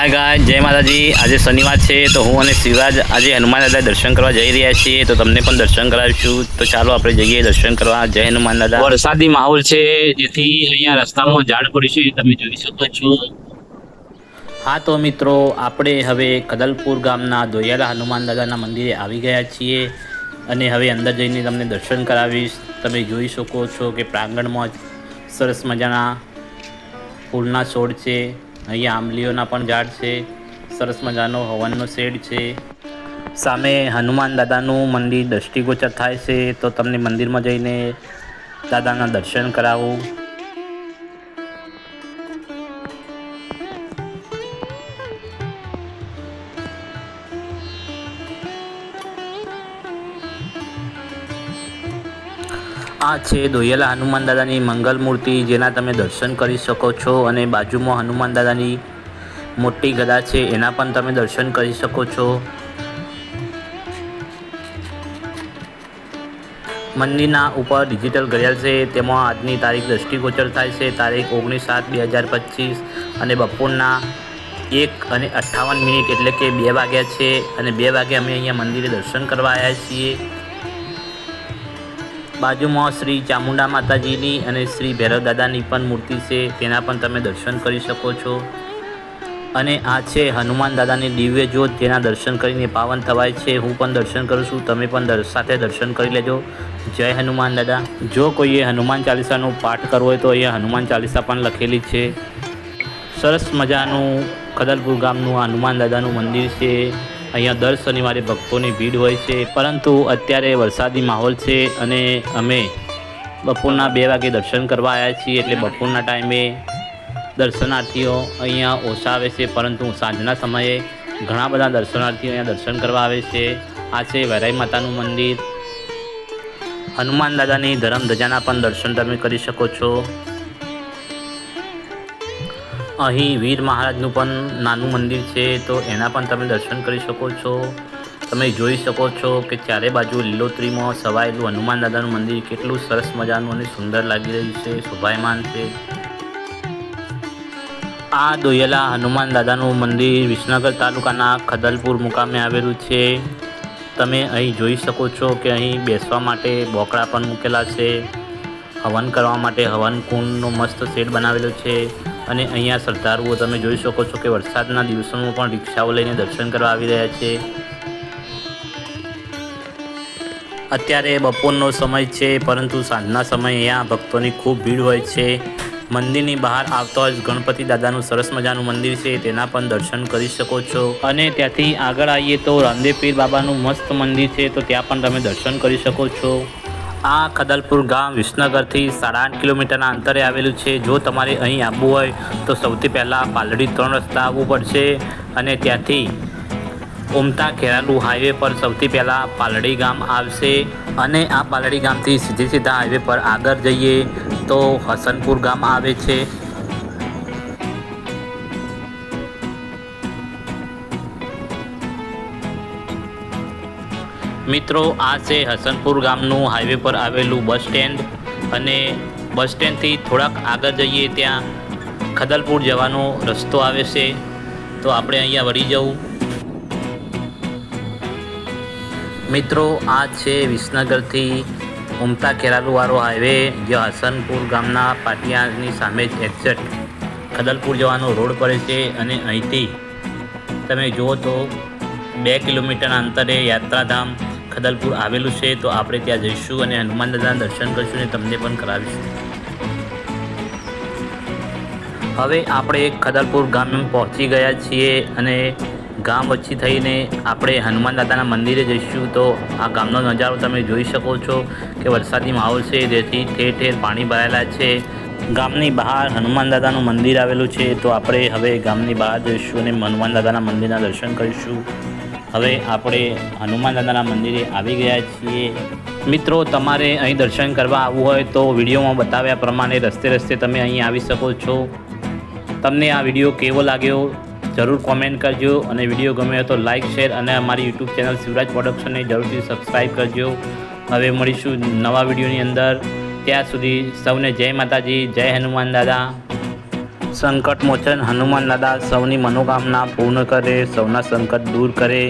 હાય ગાય જય માતાજી. આજે શનિવાર છે તો હું અને શિવરાજ આજે હનુમાન દાદા દર્શન કરવા જઈ રહ્યા છીએ. તો તમને પણ દર્શન કરાવીશું. તો ચાલો આપણે જઈએ દર્શન કરવા. જય હનુમાન દાદા. વરસાદી માહોલ છે જેથી અહીંયા રસ્તામાં ઝાડ પડી છે. તમે જોઈ શકો છો. હા તો મિત્રો આપણે હવે કદલપુર ગામના દોયાલા હનુમાન દાદાના મંદિરે આવી ગયા છીએ અને હવે અંદર જઈને તમને દર્શન કરાવીશ. તમે જોઈ શકો છો કે પ્રાંગણમાં સરસ મજાના ફૂલના છોડ છે. અહીંયા આંબલીઓના પણ ઝાડ છે, સરસ મજાનો હવનનો શેડ છે. સામે હનુમાન દાદાનું મંદિર દ્રષ્ટિગોચર થાય છે, તો તમને મંદિરમાં જઈને દાદાના દર્શન કરાવું. આ છે દોયેલા હનુમાન દાદાની મંગલ મૂર્તિ, જેના તમે દર્શન કરી શકો છો. અને બાજુમાં હનુમાન દાદાની મોટી ગદા છે, એના પણ તમે દર્શન કરી શકો છો. મંદિરના ઉપર ડિજિટલ ઘડિયાળ છે, તેમાં આજની તારીખ દ્રષ્ટિગોચર થાય છે. તારીખ ઓગણીસ સાત બે હજાર પચીસ અને બપોરના એક અને અઠ્ઠાવન મિનિટ એટલે કે બે વાગ્યા છે. અને બે વાગે અમે અહીંયા મંદિરે દર્શન કરવા આવ્યા છીએ. બાજુમાં શ્રી ચામુંડા માતાજીની અને શ્રી ભૈરવ દાદાની પણ મૂર્તિ છે. તેના પણ તમે દર્શન કરી શકો છો. અને આ છે હનુમાન દાદાની દિવ્ય જ્યોત. તેના દર્શન કરીને પાવન થવાય છે. હું પણ દર્શન કરું છું. તમે પણ સાથે દર્શન કરી લેજો. જય હનુમાન દાદા. જો કોઈએ હનુમાન ચાલીસાનો પાઠ કરવો હોય તો અહીંયા હનુમાન ચાલીસા પણ લખેલી છે. સરસ મજાનું કદલપુર ગામનું હનુમાન દાદાનું મંદિર છે. અહીંયા દર શનિવારે ભક્તોની ભીડ હોય છે, પરંતુ અત્યારે વરસાદી માહોલ છે અને અમે બપોરના બે વાગે દર્શન કરવા આવ્યા છીએ એટલે બપોરના ટાઈમે દર્શનાર્થીઓ અહીંયા ઓછા આવે છે, પરંતુ સાંજના સમયે ઘણા બધા દર્શનાર્થીઓ અહીંયા દર્શન કરવા આવે છે. આ છે વૈરાઈ માતાનું મંદિર. હનુમાન દાદાની ધરમ ધજાના પણ દર્શન તમે કરી શકો છો. અહીં વીર મહારાજનું પણ નાનું મંદિર છે, તો એના પણ તમે દર્શન કરી શકો છો. તમે જોઈ શકો છો કે ચારે બાજુ લીલોતરીમાં સવાયેલું હનુમાન દાદાનું મંદિર કેટલું સરસ મજાનું અને સુંદર લાગી રહ્યું છે, શોભાયમાન છે. આ દોયેલા હનુમાન દાદાનું મંદિર વિસનગર તાલુકાના ખદલપુર મુકામે આવેલું છે. તમે અહીં જોઈ શકો છો કે અહીં બેસવા માટે બોકડા પણ મૂકેલા છે. હવન કરવા માટે હવન કુંડનો મસ્ત શેડ બનાવેલો છે. અને અહીંયા શ્રદ્ધાળુઓ તમે જોઈ શકો છો કે વરસાદના દિવસોમાં પણ રિક્ષાઓ લઈને દર્શન કરવા આવી રહ્યા છે. અત્યારે બપોરનો સમય છે, પરંતુ સાંજના સમયે અહીંયા ભક્તોની ખૂબ ભીડ હોય છે. મંદિરની બહાર આવતા જ ગણપતિ દાદાનું સરસ મજાનું મંદિર છે, તેના પણ દર્શન કરી શકો છો. અને ત્યાંથી આગળ આવીએ તો રામદેવ પીર બાબાનું મસ્ત મંદિર છે, તો ત્યાં પણ તમે દર્શન કરી શકો છો. આ ખદલપુર ગામ વિસનગરથી સાડા આઠ કિલોમીટરના અંતરે આવેલું છે. જો તમારે અહીં આવવું હોય તો સૌથી પહેલાં પાલડી ત્રણ રસ્તા આવવું પડશે અને ત્યાંથી ઉમતા ખેરાલુ હાઈવે પર સૌથી પહેલાં પાલડી ગામ આવશે અને આ પાલડી ગામથી સીધે સીધા હાઈવે પર આગળ જઈએ તો હસનપુર ગામ આવે છે. મિત્રો, આ છે હસનપુર ગામનું હાઈવે પર આવેલું બસ સ્ટેન્ડ અને બસ સ્ટેન્ડથી થોડાક આગળ જઈએ ત્યાં ખદલપુર જવાનો રસ્તો આવે છે. તો આપણે અહીંયા વળી જવું. મિત્રો, આ છે વિસનગરથી ઉમતા ખેરાલુવાળો હાઈવે જે હસનપુર ગામના પાટિયાની સામે જ એક્ઝેક્ટ ખદલપુર જવાનો રોડ પડે છે અને અહીંથી તમે જુઓ તો બે કિલોમીટરના અંતરે યાત્રાધામ ખદલપુર આવેલું છે, તો આપણે ત્યાં જઈશું અને હનુમાન દાદાના દર્શન કરીશું અને તમને પણ કરાવીશું. હવે આપણે ખદલપુર ગામ પહોંચી ગયા છીએ અને ગામ વચ્ચે થઈને આપણે હનુમાન દાદાના મંદિરે જઈશું. તો આ ગામનો નજારો તમે જોઈ શકો છો કે વરસાદી માહોલ છે, જેથી ઠેર ઠેર પાણી ભરાયેલા છે. ગામની બહાર હનુમાન દાદાનું મંદિર આવેલું છે, તો આપણે હવે ગામની બહાર જઈશું અને હનુમાન દાદાના મંદિરના દર્શન કરીશું. હવે આપણે હનુમાન દાદાના મંદિરે આવી ગયા છીએ. મિત્રો, તમારે અહીં દર્શન કરવા આવવું હોય તો વિડીયોમાં બતાવ્યા પ્રમાણે રસ્તે રસ્તે તમે અહીં આવી શકો છો. તમને આ વીડિયો કેવો લાગ્યો જરૂર કોમેન્ટ કરજો અને વીડિયો ગમે તો લાઇક શેર અને અમારી યુટ્યુબ ચેનલ શિવરાજ પ્રોડક્શનને જરૂરથી સબસ્ક્રાઈબ કરજો. હવે મળીશું નવા વિડીયોની અંદર. ત્યાં સુધી સૌને જય માતાજી, જય હનુમાન દાદા. સંકટ મોચન હનુમાન દાદા સૌની મનોકામના પૂર્ણ કરે સૌના સંકટ દૂર કરે.